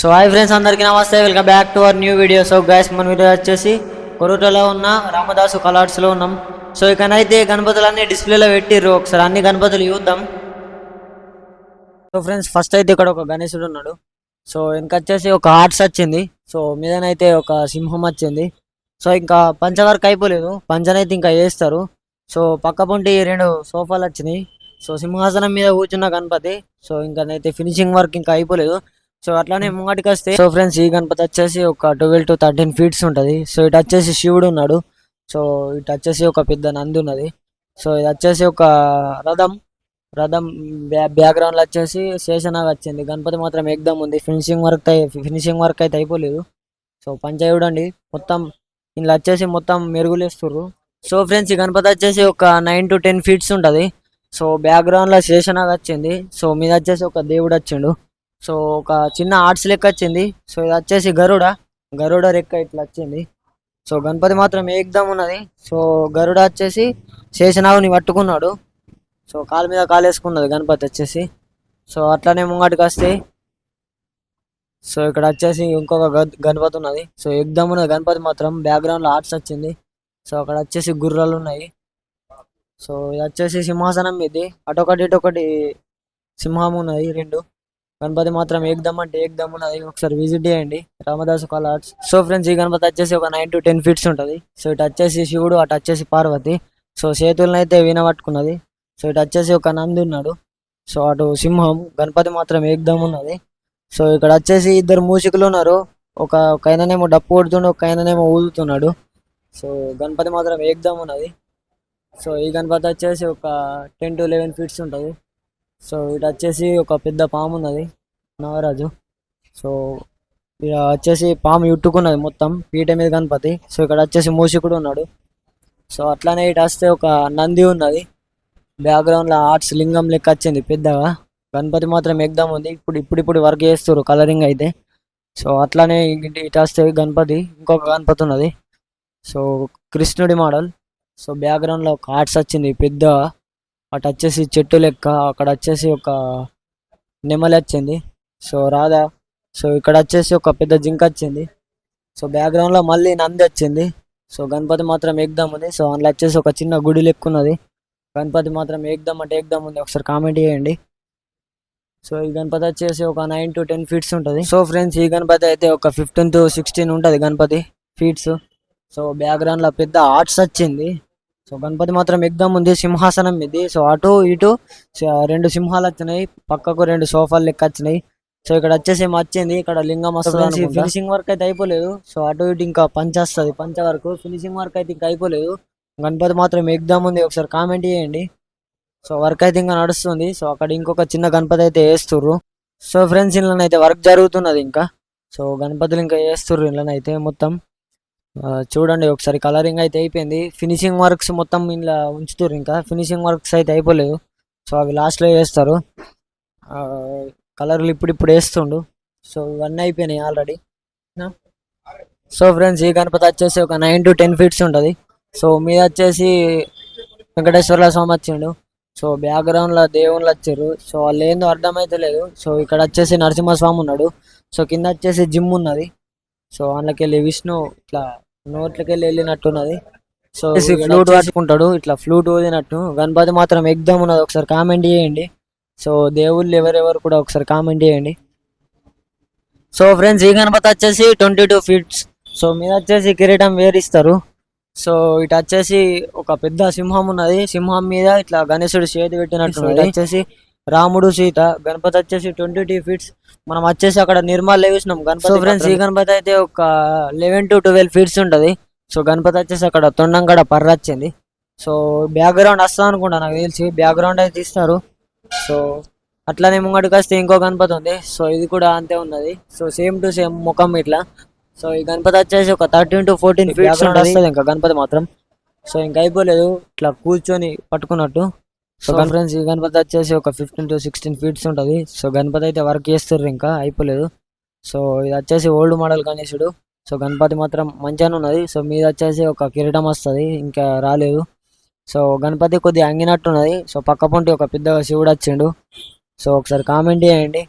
So hi friends అందరికీ నమస్తే. Welcome back to our new video so guys మన video వచ్చేసి కొరుటలో ఉన్న రామదాసు కలర్స్లో ఉన్నాం. సో ఇకనైతే గణపతులన్నీ డిస్ప్లేలో పెట్టిర్రు. ఒకసారి అన్ని గణపతులు చూద్దాం. సో ఫ్రెండ్స్ ఫస్ట్ అయితే ఇక్కడ ఒక గణేశుడు ఉన్నాడు. సో ఇంకా వచ్చేసి ఒక హార్ట్స్ వచ్చింది. సో మీదనైతే ఒక సింహం వచ్చింది. సో ఇంకా పంచవర్క్ అయిపోలేదు. పంచనైతే ఇంకా వేస్తారు. సో పక్క పొంటి రెండు సోఫాలు వచ్చినాయి. సో సింహాసనం మీద కూర్చున్న గణపతి. సో ఇంకానైతే ఫినిషింగ్ వర్క్ ఇంకా అయిపోలేదు. సో అట్లానే ముంగటికి వస్తే సో ఫ్రెండ్స్ ఈ గణపతి వచ్చేసి ఒక ట్వెల్వ్ టు థర్టీన్ ఫీట్స్ ఉంటుంది. సో ఇటు వచ్చేసి శివుడు ఉన్నాడు. సో ఇటు వచ్చేసి ఒక పెద్ద నంది ఉన్నది. సో ఇది వచ్చేసి ఒక రథం. రథం బ్యా బ్యాక్గ్రౌండ్లో వచ్చేసి శేషనాగ్ వచ్చింది. గణపతి మాత్రం ఎగ్దమ్ ఉంది. ఫినిషింగ్ వర్క్ ఫినిషింగ్ వర్క్ అయితే అయిపోలేదు. సో పంచ చూడండి మొత్తం ఇందులో వచ్చేసి మొత్తం మెరుగులేస్తుర్రు. సో ఫ్రెండ్స్ ఈ గణపతి వచ్చేసి ఒక నైన్ టు టెన్ ఫీట్స్ ఉంటుంది. సో బ్యాక్గ్రౌండ్లో శేషనాగ్ వచ్చింది. సో మీద వచ్చేసి ఒక దేవుడు వచ్చిండు. సో ఒక చిన్న ఆర్ట్స్ లెక్క వచ్చింది. సో ఇది వచ్చేసి గరుడ. గరుడ రెక్క ఇట్లా వచ్చింది. సో గణపతి మాత్రం ఏకదం ఉన్నది? సో గరుడ వచ్చేసి శేషనాగుని పట్టుకున్నాడు. సో కాలు మీద కాలు వేసుకున్నది గణపతి వచ్చేసి. సో అట్లానే ముంగటికి వస్తే. సో ఇక్కడ వచ్చేసి ఇంకొక గ- గణపతి ఉన్నది. సో ఎగ్దమ్ ఉన్నది గణపతి మాత్రం. బ్యాక్గ్రౌండ్లో ఆర్ట్స్ వచ్చింది. సో అక్కడ వచ్చేసి గుర్రాలు ఉన్నాయి. సో ఇది వచ్చేసి సింహాసనం ఇది అటొకటి ఇటొకటి సింహం ఉన్నది రెండు. గణపతి మాత్రం ఏకదమ్ అంటే ఏకదమ్ ఉన్నది. ఒకసారి విజిట్ చేయండి. రామదాసు కాల్ ఆర్ట్స్. సో ఫ్రెండ్స్ ఈ గణపతి వచ్చేసి ఒక నైన్ టు టెన్ ఫీట్స్ ఉంటుంది. సో ఇటు వచ్చేసి శివుడు అటు వచ్చేసి పార్వతి. సో చేతులను అయితే వినబట్టుకున్నది. సో ఇటు వచ్చేసి ఒక నంది ఉన్నాడు. సో అటు సింహం గణపతి మాత్రం ఏకదమ్ ఉన్నది. సో ఇక్కడ వచ్చేసి ఇద్దరు మూషికులు ఉన్నారు. ఒక ఒక ఆయననేమో డప్పు కొడుతుండు ఒక ఆయననేమో ఊదుతున్నాడు. సో గణపతి మాత్రం ఏకదమ్ ఉన్నది. సో ఈ గణపతి వచ్చేసి ఒక టెన్ టు లెవెన్ ఫీట్స్ ఉంటుంది. సో ఇటు వచ్చేసి ఒక పెద్ద పాము ఉన్నది నవరాజు సో ఇక్కడ వచ్చేసి పాము ఇట్టుకున్నది మొత్తం పీట మీద గణపతి. సో ఇక్కడ వచ్చేసి మూసికుడు ఉన్నాడు. సో అట్లానే ఇటు వస్తే ఒక నంది ఉన్నది. బ్యాక్గ్రౌండ్లో ఆర్ట్స్ లింగం లెక్క వచ్చింది పెద్దగా. గణపతి మాత్రం ఎగ్దాం ఉంది. ఇప్పుడు ఇప్పుడు ఇప్పుడు వర్క్ చేస్తారు కలరింగ్ అయితే. సో అట్లానే ఇటు వస్తే గణపతి ఇంకొక గణపతి ఉన్నది. సో కృష్ణుడి మోడల్ సో బ్యాక్గ్రౌండ్లో ఒక ఆర్ట్స్ వచ్చింది పెద్ద అటు వచ్చేసి చెట్టు లెక్క అక్కడ వచ్చేసి ఒక నెమలి వచ్చింది సో రాధా సో ఇక్కడ వచ్చేసి ఒక పెద్ద జింక వచ్చింది సో బ్యాక్గ్రౌండ్లో మళ్ళీ నంది వచ్చింది సో గణపతి మాత్రం ఏకదమ్ ఉంది సో అందులో వచ్చేసి ఒక చిన్న గుడి లెక్క ఉన్నది గణపతి మాత్రం ఎగ్దాం అంటే ఏకదమ్ ఉంది ఒకసారి కామెంట్ చేయండి. సో ఈ గణపతి వచ్చేసి ఒక నైన్ టు టెన్ ఫీట్స్ ఉంటుంది. సో ఫ్రెండ్స్ ఈ గణపతి అయితే ఒక ఫిఫ్టీన్ టు సిక్స్టీన్ ఉంటుంది గణపతి ఫీట్స్. సో బ్యాక్గ్రౌండ్లో పెద్ద ఆర్ట్స్ వచ్చింది. సో గణపతి మాత్రం ఎగ్దమ్ ఉంది సింహాసనం ఇది. సో అటు ఇటు రెండు సింహాలు వచ్చినాయి పక్కకు రెండు సోఫాలు లెక్క వచ్చినాయి. సో ఇక్కడ వచ్చేసి వచ్చింది ఇక్కడ లింగం వస్తుంది ఫినిషింగ్ వర్క్ అయితే అయిపోలేదు. సో అటు ఇటు ఇంకా పంచ వస్తుంది పంచ వరకు ఫినిషింగ్ వర్క్ అయితే ఇంకా అయిపోలేదు. గణపతి మాత్రం ఎగ్దమ్ ఉంది ఒకసారి కామెంట్ చేయండి. సో వర్క్ అయితే ఇంకా నడుస్తుంది. సో అక్కడ ఇంకొక చిన్న గణపతి అయితే వేస్తుర్రు. సో ఫ్రెండ్స్ అయితే వర్క్ జరుగుతున్నది ఇంకా. సో గణపతులు ఇంకా వేస్తుర్రు అయితే మొత్తం. చూడండి ఒకసారి కలరింగ్ అయితే అయిపోయింది. ఫినిషింగ్ వర్క్స్ మొత్తం ఇంట్లో ఉంచుతారు ఇంకా. ఫినిషింగ్ వర్క్స్ అయితే అయిపోలేదు. సో అవి లాస్ట్లో వేస్తారు. కలర్లు ఇప్పుడు ఇప్పుడు వేస్తుండు. సో ఇవన్నీ అయిపోయినాయి ఆల్రెడీ సో ఫ్రెండ్స్ ఈ గణపతి వచ్చేసి ఒక నైన్ టు టెన్ ఫీట్స్ ఉంటుంది. సో మీద వచ్చేసి వెంకటేశ్వర్ల స్వామి వచ్చిండు. సో బ్యాక్గ్రౌండ్లో దేవుళ్ళు వచ్చారు. సో వాళ్ళు ఏందో అర్థమైతే లేదు. సో ఇక్కడ వచ్చేసి నరసింహస్వామి ఉన్నాడు. సో కింద వచ్చేసి జిమ్ ఉన్నది. సో అందులోకి వెళ్ళి విష్ణు ఇట్లా నోట్లకి వెళ్ళి వెళ్ళినట్టున్నది. సో ఫ్లూట్ పట్టుకుంటాడు ఇట్లా ఫ్లూట్ ఊదినట్టు. గణపతి మాత్రం ఎగ్దమ్ ఉన్నది ఒకసారి కామెంట్ చేయండి. సో దేవుళ్ళు ఎవరెవరు కూడా ఒకసారి కామెంట్ చేయండి. సో ఫ్రెండ్స్ ఈ గణపతి వచ్చేసి ట్వంటీ టూ ఫీట్స్ సో మీద వచ్చేసి కిరీటం వేరిస్తారు. సో ఇటు వచ్చేసి ఒక పెద్ద సింహం ఉన్నది. సింహం మీద ఇట్లా గణేశుడు చేతి పెట్టినట్టు వచ్చేసి రాముడు సీత గణపతి వచ్చేసి ట్వంటీ టూ ఫీట్స్. మనం వచ్చేసి అక్కడ నిర్మల్ చూసినాం గణపతి సో ఫ్రెండ్స్ ఈ గణపతి అయితే ఒక లెవెన్ టు ట్వెల్వ్ ఫీట్స్ ఉంటది. సో గణపతి వచ్చేసి అక్కడ తొండం కాడ పర్ర వచ్చింది. సో బ్యాక్గ్రౌండ్ వస్తా అనుకుంటా నాకు తెలిసి. బ్యాక్గ్రౌండ్ అయితే ఇస్తారు సో అట్లానే ముంగడికి వస్తే ఇంకో గణపతి ఉంది. సో ఇది కూడా అంతే ఉన్నది. సో సేమ్ టు సేమ్ ముఖం ఇట్లా. సో ఈ గణపతి వచ్చేసి ఒక థర్టీన్ టు ఫోర్టీన్ ఫీట్స్ ఉంటుంది. ఇంకా గణపతి మాత్రం. సో ఇంకా అయిపోలేదు. ఇట్లా కూర్చొని పట్టుకున్నట్టు. సో ఫ్రెండ్స్ ఈ గణపతి వచ్చేసి ఒక ఫిఫ్టీన్ టు సిక్స్టీన్ ఫీట్స్ ఉంటుంది. సో గణపతి అయితే వర్క్ చేస్తారు ఇంకా అయిపోలేదు. సో ఇది వచ్చేసి ఓల్డ్ మోడల్ గణేశుడు. సో గణపతి మాత్రం మంచిగానే ఉన్నది. సో మీద వచ్చేసి ఒక కిరీటం వస్తుంది ఇంకా రాలేదు. సో గణపతి కొద్దిగా అంగినట్టు ఉన్నది సో పక్క పొంటి ఒక పెద్ద శివుడు వచ్చిండు. సో ఒకసారి కామెంట్ చేయండి.